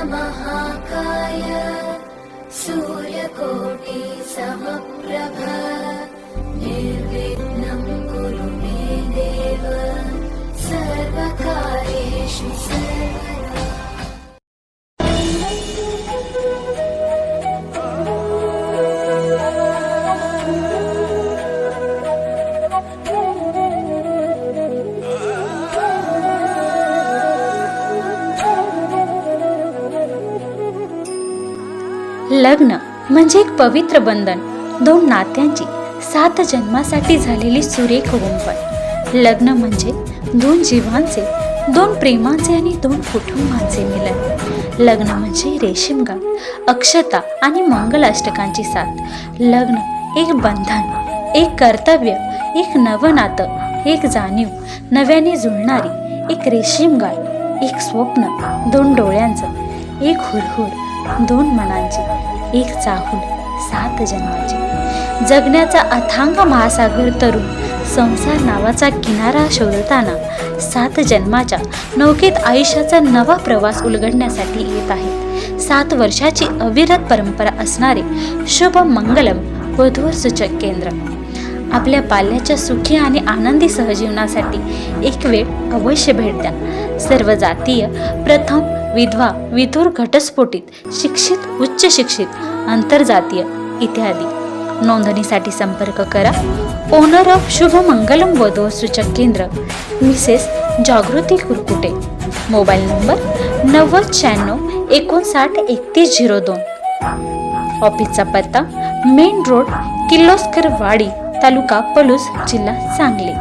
वक्रतुण्डमहाकाय सूर्यकोटि समप्रभ लग्न म्हणजे एक पवित्र बंधन. दोन नात्यांची सात जन्मासाठी झालेली सुरेख गुंफण लग्न म्हणजे दोन जीवांचे दोन प्रेमाचे आणि दोन कुटुंबांचे मिलन. लग्न म्हणजे रेशीमगाठ अक्षता आणि मंगलाष्टकांची साथ. लग्न एक बंधन एक कर्तव्य एक नवं नातं एक जाणीव नव्याने जुळणारी एक रेशीमगाठ एक स्वप्न दोन डोळ्यांचं एक हुरहुर दोन मनांची एक चाहूल सात जन्माची. जगण्याचा अथांग महासागर तरुण संसार नावाचा किनारा शोधताना सात जन्माच्या नौकेत आयुष्याचा नवा प्रवास उलगडण्यासाठी येत आहेत. सात वर्षाची अविरत परंपरा असणारे शुभ मंगलम वधूर सूचक केंद्र. आपल्या बाल्याच्या सुखी आणि आनंदी सहजीवनासाठी एक वेळ अवश्य भेट द्या. सर्व जातीय प्रथम विधवा विधुर घटस्फोटित शिक्षित उच्च शिक्षित आंतरजातीय इत्यादी. नोंदणीसाठी संपर्क करा. ओनर ऑफ शुभ मंगलम वधू सूचक केंद्र Mrs Jagruti Kurkute. Mobile number नव्वद शहाण्णव एकोणसाठ एकतीस झिरो दोन. ऑफिसचा पत्ता मेन रोड किर्लोस्कर वाडी तालुका पलूस जिल्हा सांगली.